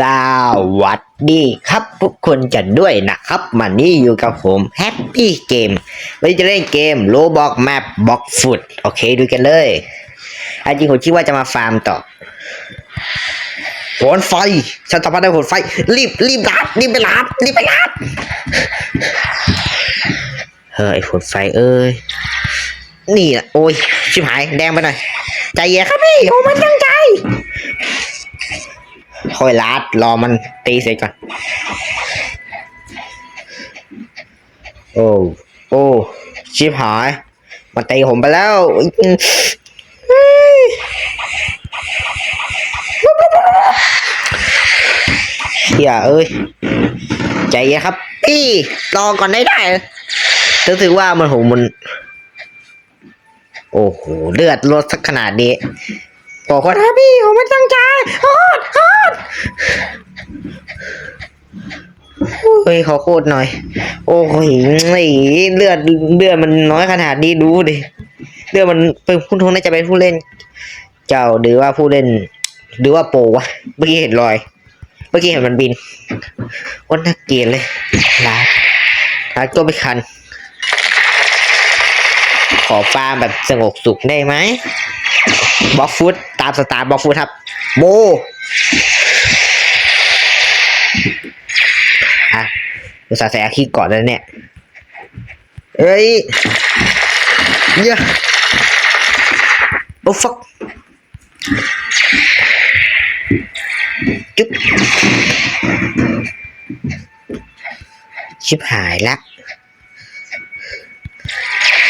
สวัสดีครับทุกคนกันด้วยนะครับมันนี่อยู่กับผมแฮปปี้เกมวันนี้จะเล่นเกมโลบอกแมปบอกฟุตโอเคดูกันเลยอันจริงผมคิดว่าจะมาฟาร์มต่อโหนไฟฉันสามารถได้โหนไฟ รีบรีบรับรีบไปรับรีบไปรับเฮ้ยโหนไฟเอ้ยนี่แหละโอ้ยชิบหายแดงไปหน่อยใจเย็นครับพี่โอ้มันตั้งใจ ค่อยลาดรอมันตีเสร็จก่อน โอ้โอ้ชิบหาย มันตีผมไปแล้วอืมเฮ้ยเฮียเอ้ย ใจเย็นครับ พี่รอก่อนได้ได้รู้สึกว่ามันโหมัน โอ้โห เลือดลดสักขนาดนี้ บอกว่าถ้าพี่ผมไม่ตั้งใจโคตรโคตรเฮ้ยขอโคตรหน่อย โอ้ยเลือดเลือดมันน้อยขนาดนี้ดูดิเลือดมันเป็นผู้ทงน่าจะเป็นผู้เล่น เจ้าหรือว่าผู้เล่น หรือว่าโปวะเมื่อกี้เห็นรอย เมื่อกี้เห็นมันบินวันน่าเกลียดเลยลาลาก็ไม่คัน ขอฟาร์มแบบสงบสุขได้ไหม บล็อกฟุตตามสตาร์บล็อกฟุตครับโบอะอุตส่าห์ใส่อาคีก่อนแล้วเนี่ยเอ้ยเยอะโอ้ฟักจุ๊บชิบหายละ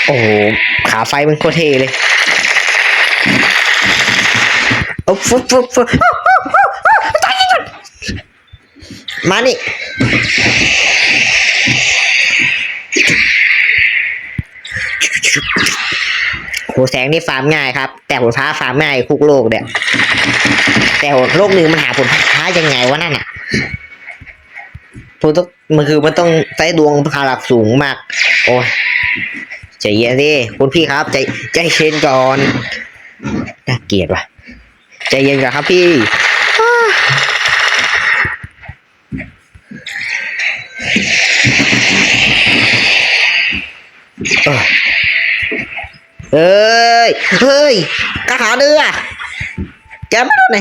โอ้โห ขาไฟมันโคตรเท่เลย ฟุ๊บฟุ๊บฟุ๊บตายก่อนมานี่โหแสงนี่ฟาร์มง่ายครับ แต่ผลฟ้าฟาร์มง่ายคุกโลกเนี่ยแต่โลกหนึ่งมันหาผลฟ้ายังไงวะนั่นอะมันต้องมันคือมันต้องใช้ดวงพลังสูงมาก โอ้ยใจเย็นดิคุณพี่ครับ ใจใจเย็นก่อนน่าเกลียดว่ะ ใจเย็นก่อนครับพี่ เอ้ย เฮ้ยกระหาเดือแกไม่รู้ไหน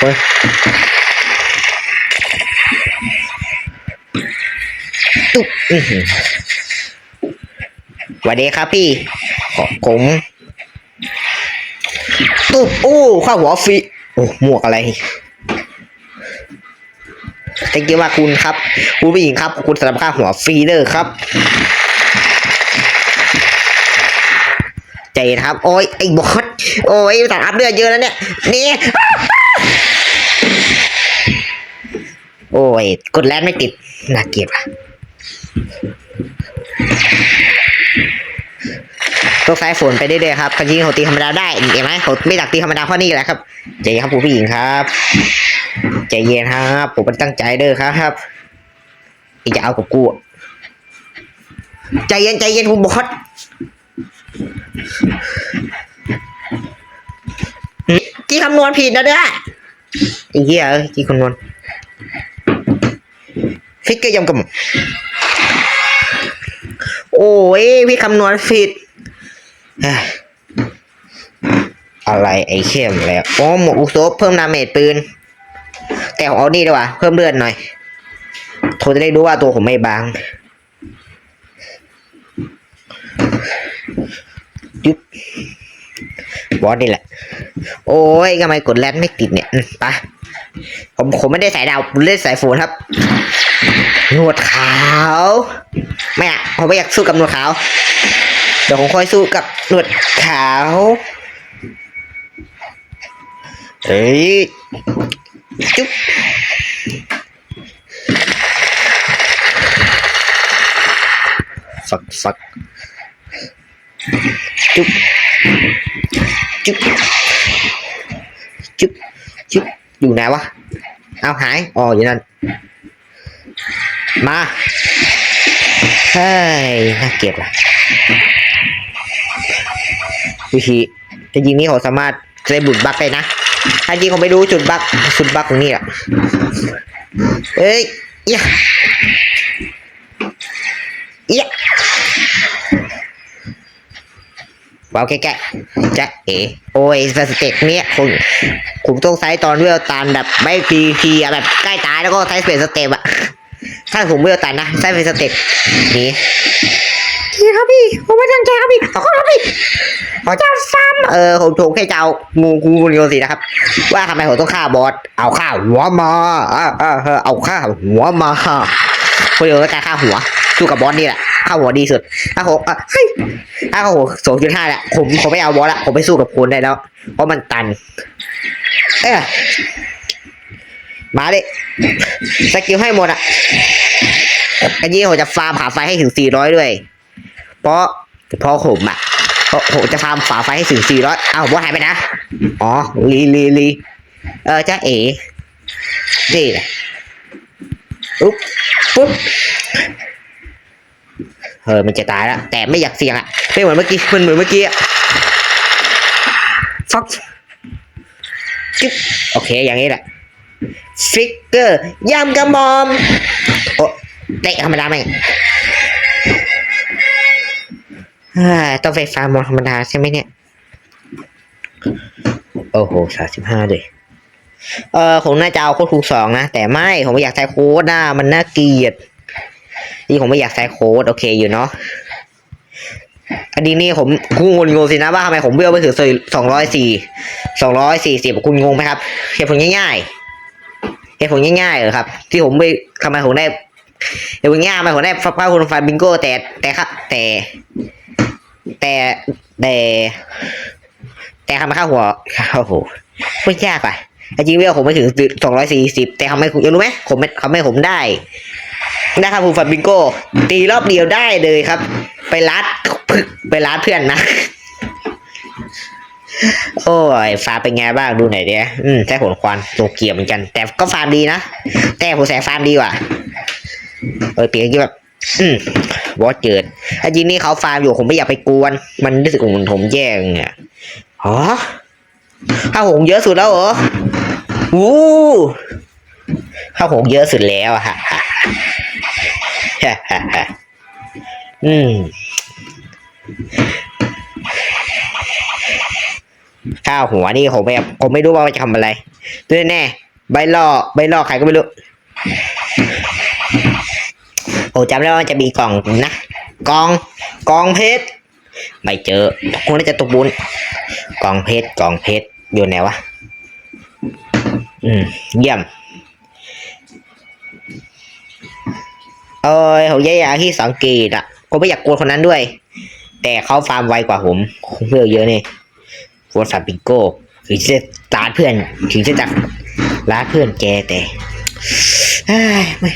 เฮ้ยตุ๊บอื้อหือสวัสดีครับพี่ขอผม ตุ๊บโอ้ข้าวหัวฟรีโอ้หมวกอะไรแต่กี้ว่าคุณครับ คุณผู้หญิงครับ คุณสำหรับค่าหัวฟรีเด้อครับ ใจย็นครับ โอ้ยไอ้บอสโอ้ยสารอัพเลือดเยอะแล้วเนี่ย นี่ โอ้ย กดแลนไม่ติด น่าเกลียดว่ะ ต้องสายฝนไปเรื่อยๆครับจริงเขาตีธรรมดาได้เห็นไหมเขาไม่อยากตีธรรมดาเพราะนี่แหละครับใจเย็นครับผู้หญิงครับใจเย็นครับผมเป็นตั้งใจเด้อครับอีกจะเอากับกูใจเย็นใจเย็นคุณบอสกี่คำนวณผิดนะเนี่ยไอ้เหี้ยเอ้ยกี่คำนวณฟิกเกอร์ยำกำโอ้ยพี่คำนวณผิด อะไรไอเข้มแล้วโอ๋อหมวกอุโซบเพิ่มดาเมจปืน แต่เอานี่ดีกว่า เพิ่มเลือดหน่อยโทรจะได้รู้ว่าตัวผมไม่บางยุบบอสนี่แหละ โอ้ยทำไมกดแลนไม่ติดเนี่ยอืมไปผมผมไม่ได้สายดาวผมเล่นสายฝนครับหนวดขาว ไม่อะผมไม่อยากสู้กับหนวดขาว ดี๋ยวผมค่อยสู้กับหนวดขาวเฮ้ยจุ๊บฟักฟักจุ๊บจุ๊บจุ๊บจุ๊บอยู่ไหนวะ เอาหาย อ๋อ อยู่นั่น มา เฮ้ย น่าเกลียดว่ะ วิธีจะยิงนี้เขาสามารถเซฟบุดบักได้นะอันจริงผมไปดูจุดบักจุดบักของนี่อะเอ้ยยะยะว้าวแก่ๆจะเอ๋โอ้ยสเต็ปเนี้ยคุณผมต้องใช้ตอนเวลตันแบบไม่พีพีแบบใกล้ตายแล้วก็ใช้สเปซสเต็ปอะถ้าผมเวลตันนะใช้เป็นสเต็ปนี้ ผมไม่ตั้งใจครับพี่ขอโทษครับพี่ขอเจ้าซ้ำเออผมถูกแค่เจ้างูงูโยสินะครับ ว่าทำไมผมต้องฆ่าบอสเอาฆ่าหัวมาเออเออเออเอาฆ่าหัวมาคนเดียวก็การฆ่าหัวสู้กับบอสนี่แหละฆ่าหัวดีสุดถ้าผมอะเฮ้ยถ้าผมสองจุดห้าแหละผมผมไม่เอาบอสละผมไปสู้กับคุณได้แล้วเพราะมันตัน เอ้ยมาดิสกิลให้หมดอะอันนี้ผมจะฟาร์มหาไฟให้ถึงสี่ร้อยด้วย เพราะ เพราะผมอะผมจะฟาร์มฝาไฟให้ถึงสี่ร้อยอ้าวบอสหายไปนะ อ๋อลีลีลีเออจ้าเอ๋นี่แหละอุ๊บปุ๊บเออมันจะตายแล้ว แต่ไม่อยากเสี่ยงอะ ไม่เหมือนเมื่อกี้มันเหมือนเมื่อกี้อะฟักจิ๊บโอเค อย่างนี้แหละฟิกเกอร์ยำกระมอม โอ้เตะธรรมดาไหม ต้องไฟฟ้ามอธรรมดาใช่ไหมเนี่ย โอ้โหสามสิบห้าเลยเออผมน่าจะเอาโค้ดคูณสองนะ แต่ไม่ผมไม่อยากใช้โค้ดนะมันน่าเกลียดนี่ผมไม่อยากใช้โค้ดโอเคอยู่เนาะอันนี้นี่ผมกูงงงสินะว่าทำไมผมเบี้ยวไปถึงสองร้อยสี่สองร้อยสี่สิบคุณงงไหมครับเหตุผลง่ายๆเหตุผลง่ายๆเหรอครับ ที่ผมไปทำไมผมได้เหตุผลง่ายทำไมผมได้ฟ้าคุณฟันบิงโก้แต่แต่ครับแต่ แต่แต่ แต่ทำไมข้าหัวโอ้โหพูดยากไปจริงๆเวลผมไม่ถึงสองร้อยสี่สิบแต่ทำไมคุณรู้ไหมผมไม่ทำไมผมได้ได้ครับคุณฟันบิงโก้ตีรอบเดียวได้เลยครับ ไปรัดไปรัดเพื่อนนะ โอ้ยฟาร์มเป็นไงบ้างดูหน่อยเดียอืมใช้ผลควันโตเกียวเหมือนกัน แต่ก็ฟาร์มดีนะ แต่ผมแสฟาร์มดีกว่าเออเปลี่ยนที่แบบ วอสเจิดอันจริงนี่เขาฟาร์มอยู่ผมไม่อยากไปกวน มันรู้สึกเหมือนผมแย่งอะอ๋อข้าวหงเยอะสุดแล้วเหรอวู้ข้าวหงเยอะสุดแล้วฮะอืมข้าวหัวนี่ผมไม่ผมไม่รู้ว่ามันจะทำอะไรด้วยแน่ใบล่อใบล่อใครก็ไม่รู้ ผมจำได้ว่าจะมีกล่องนะกล่องกล่องเพชรไม่เจอคงน่าจะตกบุญกล่องเพชรกล่องเพชรอยู่ไหนวะอืมเยี่ยมเออผมแย่ๆที่สังเกตอะผมไม่อยากกลัวคนนั้นด้วย แต่เขาฟาร์มไวกว่าผมเพื่อเยอะนี่ฟอร์ซาบิโก้ถึงจะลาดเพื่อน ถึงจะจักลาดเพื่อนแกแต่ไม่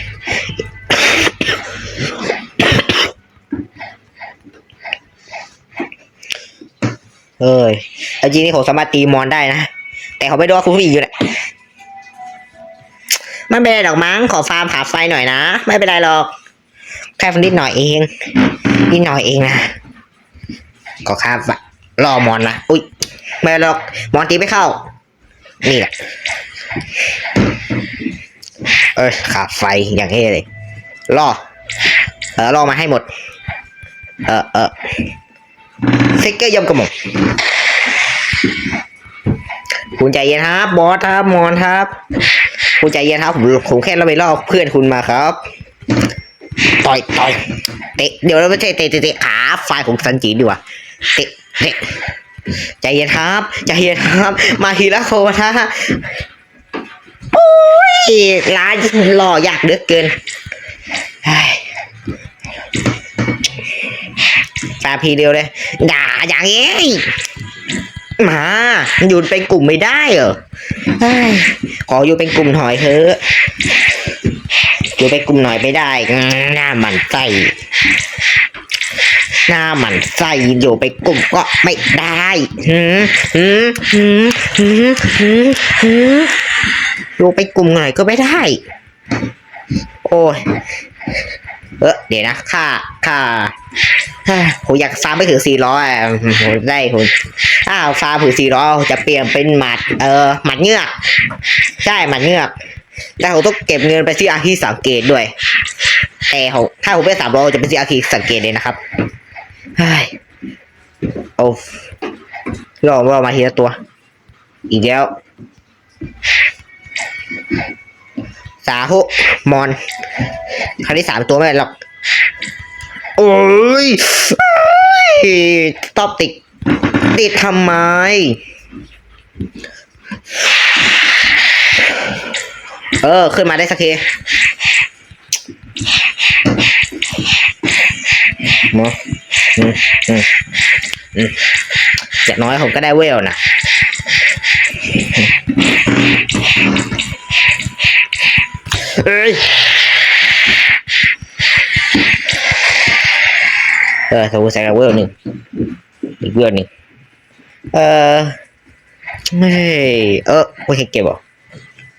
เอ้ยเอาจริงนี่ผมสามารถตีมอนได้นะ แต่เขาไม่รู้ว่าคุณผู้หญิงอยู่ไหนไม่เป็นไรหรอกมั้ง ขอฟาร์มหาไฟหน่อยนะ ไม่เป็นไรหรอก แค่นิดหน่อยเอง นิดหน่อยเองนะก็ครับรอมอนนะอุ้ย ไม่หรอก มอนตีไม่เข้า นี่แหละ เอ้ยขาดไฟอย่างนี้เลย รอ เออรอมาให้หมด เออเออ ฟิกเกอร์ยำกระหม่อมคุณใจเย็นครับ บอสครับมอนครับ คุณใจเย็นครับผมผมแค่เราไปล่อเพื่อนคุณมาครับ ต่อยต่อยเตะเดี๋ยวเราไม่ใช่เตะเตะเตะขาไฟของซันจีดีกว่าเตะเตะใจเย็นครับใจเย็นครับ มาทีละโคนะโอ้ยร้านหล่อยากเหลือเกินเฮ้ ฟาพีเดียวเลย ด่าอย่างนี้มาอยู่เป็นกลุ่มไม่ได้เหรอขออยู่เป็นกลุ่มหน่อยเถอะอยู่เป็นกลุ่มหน่อยไม่ได้หน้ามันไส้หน้ามันไส้อยู่ไปกลุ่มก็ไม่ได้หืมหืมหืมหืมหืมหืมอยู่ไปกลุ่มหน่อยก็ไม่ได้ โอ้ย เออเดี๋ยวนะค่าค่าผมอยากฟาร์มไม่ถึงสี่ร้อยผมได้คุณอ้าวฟาร์มถึงสี่ร้อยจะเปลี่ยนเป็นหมัด เออหมัดเงือกใช่หมัดเงือกแต่ผมต้องเก็บเงินไปซื้ออาคีสังเกตด้วย แต่ผมถ้าผมเป็นสามร้อยจะไปซื้ออาคีสังเกตเลยนะครับเฮ้โอ้รอรอมาทีละตัว อีกแล้ว สาหุมอน ครั้งที่สามตัวไม่เป็นหรอกโอ้ยโอ้ยตอบติด ติดทำไม เออ ขึ้นมาได้สักทีมออืมอืมอืมอย่างน้อยผมก็ได้เวลนะ เอ้ยเออสมมติใส่กับเวลหนึ่งอีกเวลหนึ่งเออเฮ้ยเออโอเคเก็บหรอ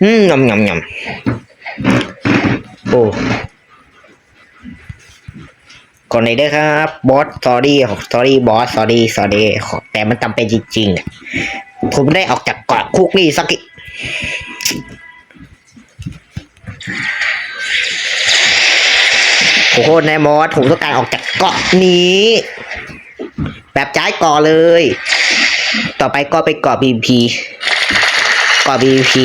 อืมยำยำยำโอ้ก่อนไหนได้ครับบอสสอรี่สอรี่บอสสอรี่สอรี่แต่มันจำเป็นจริงๆผมได้ออกจากเกาะคุกนี่สักที โอ้โหนายมอสผมต้องการออกจากเกาะนี้ แบบย้ายเกาะเลย ต่อไปก็ไปเกาะบีพีเกาะบีพี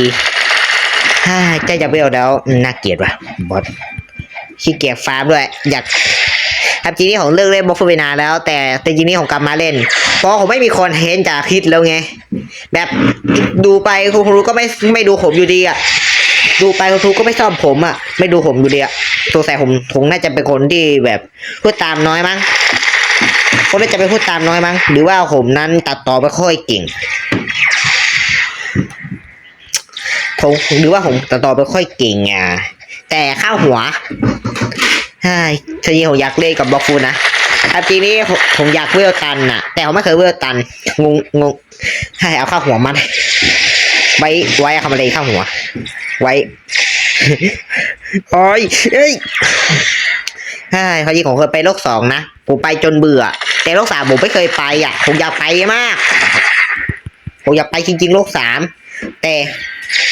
ฮ่าใกล้จะเบลแล้วน่าเกลียดว่ะบอสขี้เกียจฟาร์มด้วย อยากทำจริงนี่ผมเลิกเล่นบล็อกเวนาแล้ว แต่แต่จริงนี่ผมกลับมาเล่น เพราะผมไม่มีคอนเทนต์จากคิดแล้วไง แบบดูไปคุณครูก็ไม่ไม่ดูผมอยู่ดีอะ ดูไปคุณครูก็ไม่ชอบผมอะ ไม่ดูผมอยู่ดีอะตัวใส่ผมผมน่าจะเป็นคนที่แบบพูดตามน้อยมั้งผมน่าจะไปพูดตามน้อยมั้ง หรือว่าผมนั้นตัดต่อไม่ค่อยเก่งผมหรือว่าผมตัดต่อไม่ค่อยเก่งอะแต่ข้าวหัวใช่ทีนี้ผมอยากเล่นกับบล็อกฟูนะอันทีนี้ผมผมอยากเวลตันน่ะ แต่ผมไม่เคยเวลตัน งงงงให้เอาข้าวหัวมัน ไว้ไว้ทำอะไรข้าวหัว ไว้ โอ้ยเอ้ยใช่พอดีผมเคยไปโลกสองนะผมไปจนเบื่อ แต่โลกสามผมไม่เคยไปอะผมอยากไปมากผมอยากไปจริง ๆ โลกสามแต่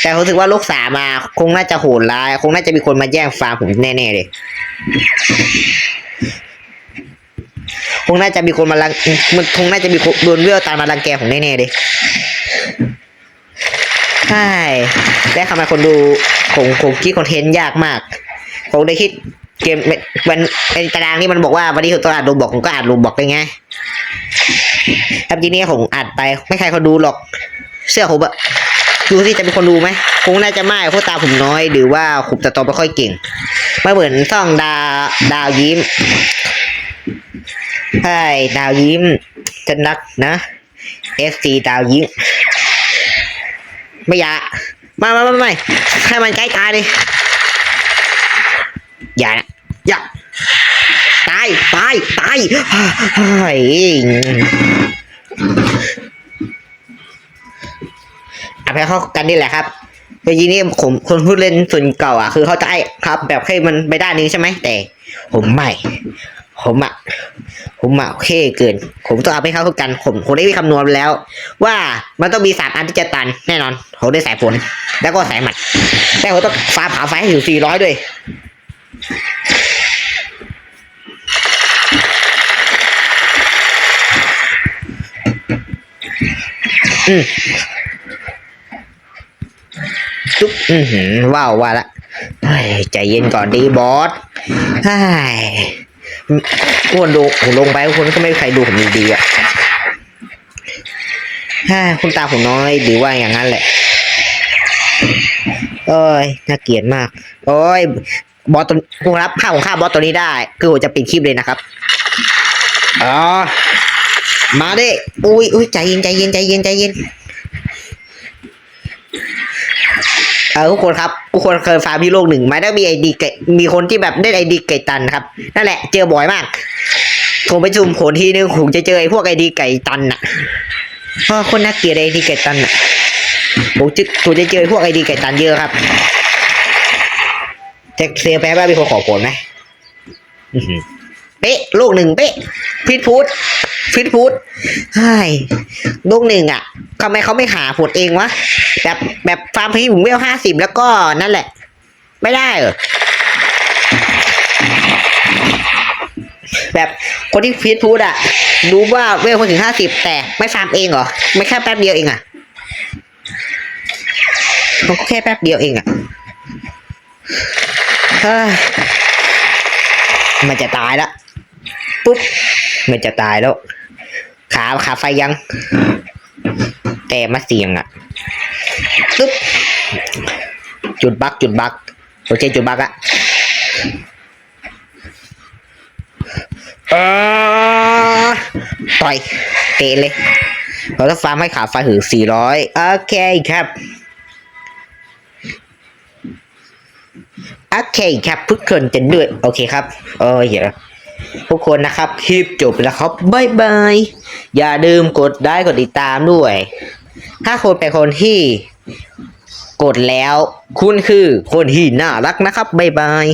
แต่ผมรู้สึกว่าโลกสามมาคงน่าจะโหดร้าย คงน่าจะมีคนมาแย่งฟาร์มผมแน่ๆเลยคงน่าจะมีคนมาลังมันคงน่าจะมีคนโดนเวลตามมาลังแกผมแน่ๆเลย ใช่และทำไมคนดูผมผมคิดคอนเทนต์ยากมาก ผมได้คิดเกมมันเป็นตารางนี่มันบอกว่าวันนี้ผมต้องอ่านรูบอกผมก็อ่านรูบอกไปไงครับทีนี้ผมอ่านไปไม่ใครเขาดูหรอก เสื้อผมอะดูสิจะมีคนดูไหมคงน่าจะไม่เพราะตาผมน้อยหรือว่าผมจะโตไม่ค่อยเก่งไม่เหมือนซ่องดาวดาวยิ้มใช่ดาวยิ้มจะนักนะ FC ดาวยิ้ม ไม่อยาม่ไม่ไม่ไม่ให้มันใกล้ตายเลยอย่านะอย่าตายตายตายเฮ้ยเอาไปเข้ากันนี่แหละครับจริงๆนี่ผมคนพูดเล่นส่วนเก่าอะคือเขาจะไอ้ครับ แบบให้มันไปด้านนี้ใช่ไหมแต่ ผมไม่ ผมอะผมอะโอเคเกิน ผมต้องเอาไปเข้ากัน ผมผมได้วิคำนวณแล้ว ว่ามันต้องมีสามอันที่จะตันแน่นอน ผมได้สายฝนแล้วก็สายหมัด แต่ผมต้องฟ้าผ่าไฟให้อยู่สี่ร้อยด้วยอืมจุ๊บอือหือว้าวว่าละใจเย็นก่อนดีบอสเฮ้ยคนดูผมลงไปคนก็ไม่มีใครดูผมดีๆอะเฮ้ยคุณตาผมน้อยหรือว่าอย่างนั้นแหละโอ้ยน่าเกลียดมากโอ้ยบอสตัวคุณรับข้าของข้าบอสตัวนี้ได้ คือผมจะปิดคลิปเลยนะครับอ๋อมาดิอุ้ยอุ้ยใจเย็นใจเย็นใจเย็นใจเย็น ออทุกคนครับทุกคนเคยฟาร์มที่โลกหนึ่งไหมได้มีไอดีไก่มีคนที่แบบได้ไอดีไก่ตันครับนั่นแหละเจอบ่อยมากผมไปจุ่มผลทีนึงผมจะเจอไอพวกไอดีไก่ตันน่ะเพราะคนน่าเกลียดไอดีไก่ตันน่ะผมจะผมจะเจอพวกไอดีไก่ตันเยอะครับแต่เสียแป๊บว่ามีคนขอผลไหมอื้อหือเป๊ะลูกหนึ่งเป๊ะพิทพูด พิทพูดใช่ลูกหนึ่งอะทำไมเขาไม่หาผลเองวะ แบบแบบฟาร์มพีผมเวลห้าสิบแล้วก็นั่นแหละ ไม่ได้เหรอแบบคนที่ฟีดฟูดอะรู้ว่าเวลคนถึงห้าสิบแต่ไม่ฟาร์มเองเหรอ ไม่แค่แป๊บเดียวเองอะมันก็แค่แป๊บเดียวเองอะมันจะตายละปุ๊บ มันจะตายแล้ว ขาขาไฟยัง แต่มาเสียงอะปึ๊บจุดบักจุดบักโอเคจุดบักอะเออต่อยเตะเลยเราจะฟาร์มให้ขาไฟถึงสี่ร้อยโอเคครับโอเคครับทุกคนจะด้วย โอเคครับ เออเดี๋ยวทุกคนนะครับคลิปจบแล้วครับบายบาย อย่าลืมกดได้กดติดตามด้วย ถ้าคนเป็นคนที่กดแล้ว คุณคือคนที่น่ารักนะครับ บ๊ายบาย